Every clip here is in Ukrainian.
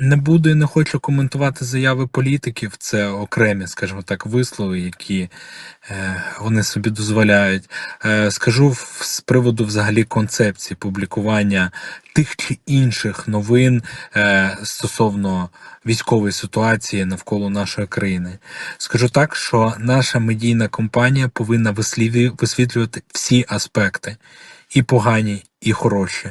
Не буду і не хочу коментувати заяви політиків. Це окремі, скажімо так, вислови, які е, вони собі дозволяють. Е, скажу з приводу взагалі концепції публікування тих чи інших новин е, стосовно військової ситуації навколо нашої країни. Скажу так, що наша медійна компанія повинна висвітлювати всі аспекти, і погані, і хороші,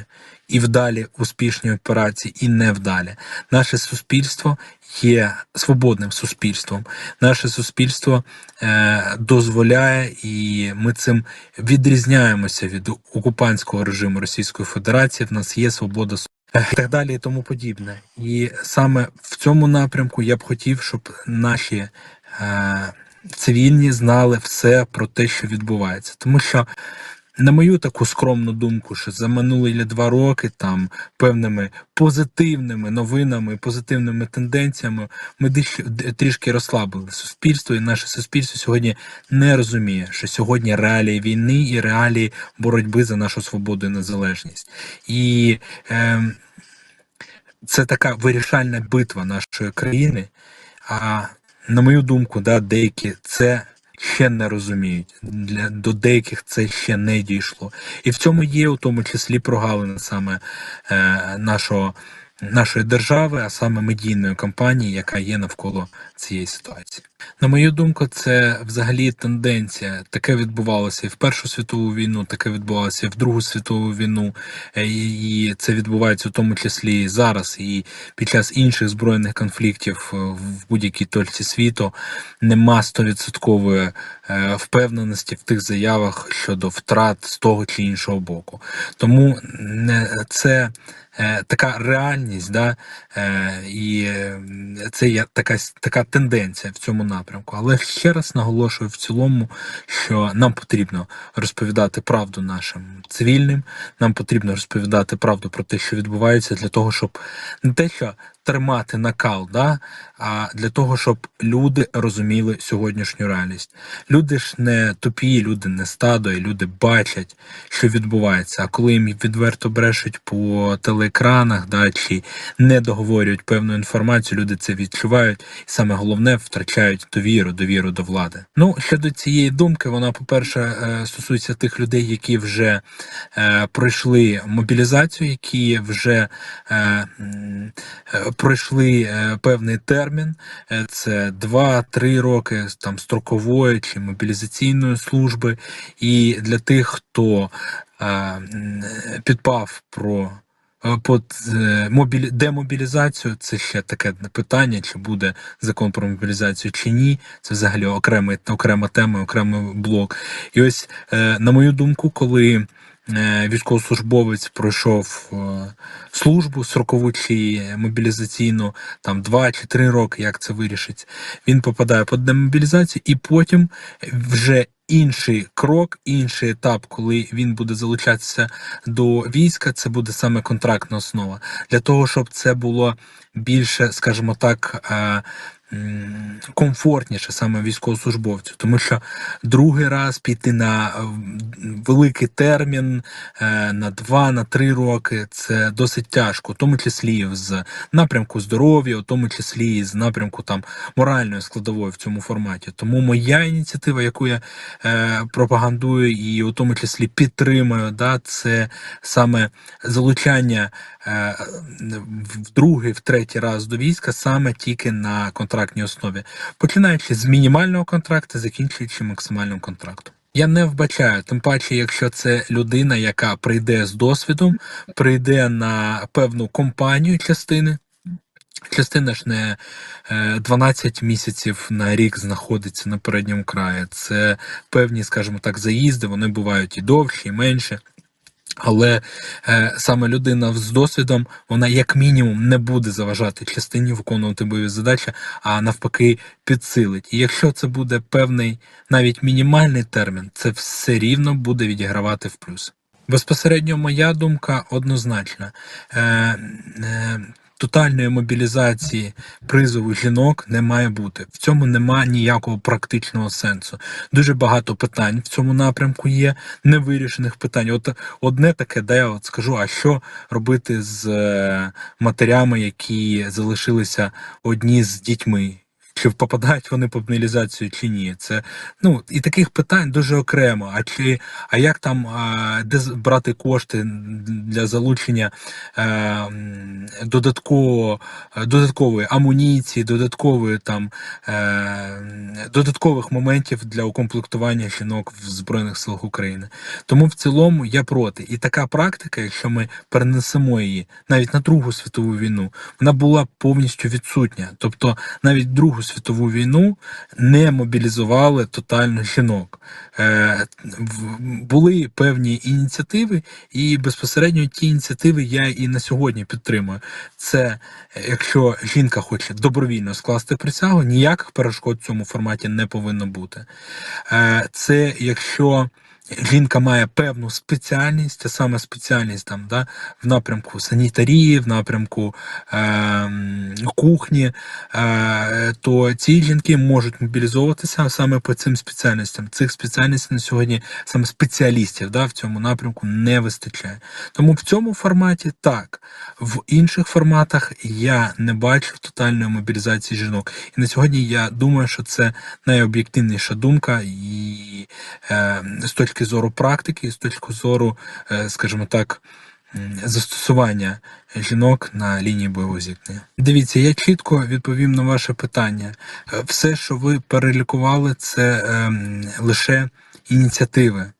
і вдалі успішні операції, і невдалі. Наше суспільство є свободним суспільством. Наше суспільство е, дозволяє, і ми цим відрізняємося від окупантського режиму Російської Федерації. В нас є свобода і так далі, і тому подібне. І саме в цьому напрямку я б хотів, щоб наші е, цивільні знали все про те, що відбувається, тому що. На мою таку скромну думку, що за минулі два роки там певними позитивними новинами, позитивними тенденціями ми трішки розслабили суспільство, і наше суспільство сьогодні не розуміє, що сьогодні реалії війни і реалії боротьби за нашу свободу і незалежність. І е, це така вирішальна битва нашої країни. А на мою думку, да, деякі це ще не розуміють. Для до деяких це ще не дійшло. І в цьому є у тому числі прогалина саме е, нашого. Нашої держави, а саме медійної кампанії, яка є навколо цієї ситуації, на мою думку, це взагалі тенденція. Таке відбувалося і в Першу світову війну, таке відбувалося і в Другу світову війну, Е, і це відбувається в тому числі і зараз, і під час інших збройних конфліктів е, в будь-якій точці світу нема стовідсоткової е, впевненості в тих заявах щодо втрат з того чи іншого боку. Тому це. Така реальність, да, і це є така, така тенденція в цьому напрямку. Але ще раз наголошую в цілому, що нам потрібно розповідати правду нашим цивільним, нам потрібно розповідати правду про те, що відбувається, для того, щоб не те, що тримати накал, да, а для того, щоб люди розуміли сьогоднішню реальність. Люди ж не тупі, люди не стадо, і люди бачать, що відбувається. А коли їм відверто брешуть по телеекранах, да, чи не договорюють певну інформацію, люди це відчувають, і саме головне втрачають довіру, довіру до влади. Ну щодо цієї думки, вона, по-перше, е, стосується тих людей, які вже е, пройшли мобілізацію, які вже е, е, пройшли е, певний термін, е, це 2-3 роки там строкової чи мобілізаційної служби. І для тих, хто е, підпав про мобілі... демобілізацію, це ще таке питання, чи буде закон про мобілізацію чи ні. Це взагалі окремий, окрема тема, окремий блок. І ось, на мою думку, коли військовослужбовець пройшов е, службу срокову чи мобілізаційну, там 2 чи 3 роки, як це вирішить, він попадає під демобілізацію, і потім вже інший крок, інший етап, коли він буде залучатися до війська, це буде саме контрактна основа. Для того, щоб це було більше, скажімо так, е, комфортніше саме військовослужбовцю, тому що другий раз піти на е, великий термін е, на 2 на 3 роки це досить тяжко, в тому числі з напрямку здоров'я, у тому числі і з напрямку там моральної складової в цьому форматі. Тому моя ініціатива, яку я е, пропагандую і у тому числі підтримую, да, це саме залучання в другий, в третій раз до війська саме тільки на контрактній основі, починаючи з мінімального контракту, закінчуючи максимальним контрактом. Я не вбачаю, тим паче, якщо це людина, яка прийде з досвідом, прийде на певну компанію частини. Частина ж не е, 12 місяців на рік знаходиться на передньому краї. Це певні, скажімо так, заїзди, вони бувають і довші, і менші. Але е, саме людина з досвідом, вона як мінімум не буде заважати частині виконувати бойові задачі, а навпаки підсилить. І якщо це буде певний навіть мінімальний термін, це все рівно буде відігравати в плюс. Безпосередньо моя думка однозначна. Е, е, тотальної мобілізації призову жінок не має бути. В цьому нема ніякого практичного сенсу. Дуже багато питань в цьому напрямку є, невирішених питань. От одне таке, де я от скажу, а що робити з е, матерями, які залишилися одні з дітьми? Чи попадають вони по мобілізацію чи ні? Це ну і таких питань дуже окремо. А чи а як там а, де брати кошти для залучення е, м, додатково, е, додаткової амуніції, додаткової там е, м, додаткових моментів для укомплектування жінок в Збройних силах України? Тому в цілому я проти. І така практика, якщо ми перенесемо її навіть на Другу світову війну, вона була повністю відсутня. Тобто навіть Другу світову війну не мобілізували тотально жінок. Е, були певні ініціативи, і безпосередньо ті ініціативи я і на сьогодні підтримую. Це якщо жінка хоче добровільно скласти присягу, ніяких перешкод в цьому форматі не повинно бути. Е, Це якщо жінка має певну спеціальність, а саме спеціальність там, да, в напрямку санітарії, в напрямку е, кухні, е, то ці жінки можуть мобілізовуватися саме по цим спеціальностям. Цих спеціальностей на сьогодні саме спеціалістів да, в цьому напрямку не вистачає. Тому в цьому форматі так. В інших форматах я не бачив тотальної мобілізації жінок. І на сьогодні я думаю, що це найоб'єктивніша думка і е, з точки зору практики, з точки зору, е, скажімо так, застосування жінок на лінії бойового зіткнення. Дивіться, я чітко відповім на ваше питання. Е, Все, що ви перелікували, це ем, лише ініціативи,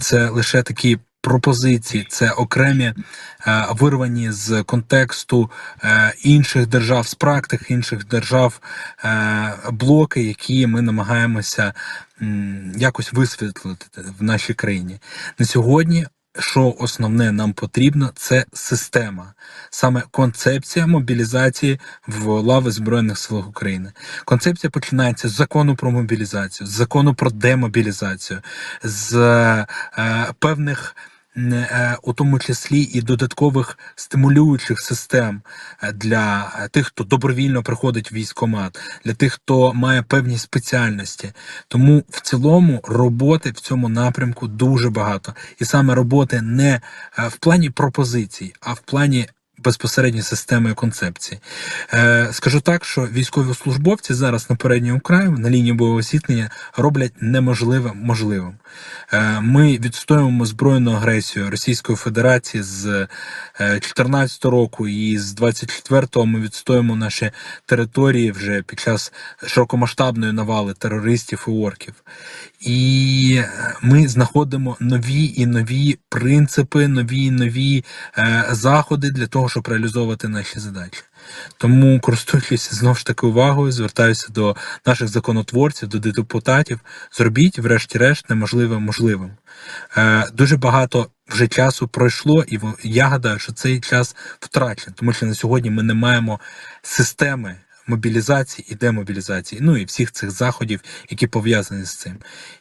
це лише такі. Пропозиції це окремі е, вирвані з контексту е, інших держав, з практик інших держав е, блоки, які ми намагаємося якось висвітлити в нашій країні. На сьогодні що основне нам потрібно, це система, саме концепція мобілізації в лави Збройних сил України. Концепція починається з закону про мобілізацію, з закону про демобілізацію, з е, певних. Е, У тому числі і додаткових стимулюючих систем е, для тих, хто добровільно приходить в військкомат, для тих, хто має певні спеціальності. Тому в цілому роботи в цьому напрямку дуже багато. І саме роботи не е, в плані пропозицій, а в плані безпосередньо системи концепції. Е, скажу так, що військовослужбовці зараз на передньому краю на лінії бойового зіткнення роблять неможливе можливим. Е, ми відстоюємо збройну агресію Російської Федерації з 2014 року, і з 24-го ми відстоюємо наші території вже під час широкомасштабної навали терористів і орків. І е, ми знаходимо нові і нові принципи, нові і нові е, заходи для того, щоб реалізовувати наші задачі. Тому, користуючись знову ж таки увагою, звертаюся до наших законотворців, до депутатів. Зробіть, врешті-решт, неможливе можливим. Е, дуже багато вже часу пройшло, і я гадаю, що цей час втрачений, тому що на сьогодні ми не маємо системи мобілізації і демобілізації, ну і всіх цих заходів, які пов'язані з цим.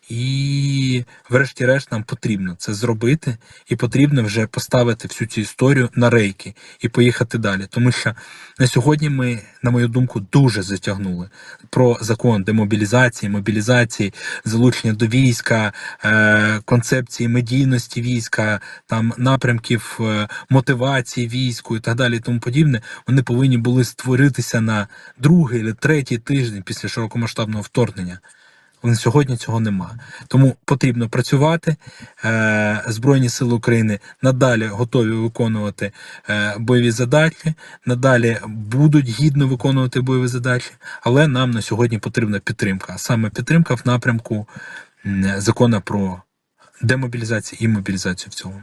І, врешті-решт, нам потрібно це зробити, і потрібно вже поставити всю цю історію на рейки і поїхати далі. Тому що на сьогодні ми, на мою думку, дуже затягнули про закон демобілізації, мобілізації, залучення до війська, е, концепції медійності війська, там напрямків е, мотивації війську і так далі, і тому подібне. Вони повинні були створитися на другий чи третій тиждень після широкомасштабного вторгнення. Але сьогодні цього нема. Тому потрібно працювати. Е, Збройні сили України надалі готові виконувати е, бойові задачі, надалі будуть гідно виконувати бойові задачі, але нам на сьогодні потрібна підтримка. Саме підтримка в напрямку закону про демобілізацію і мобілізацію в цілому.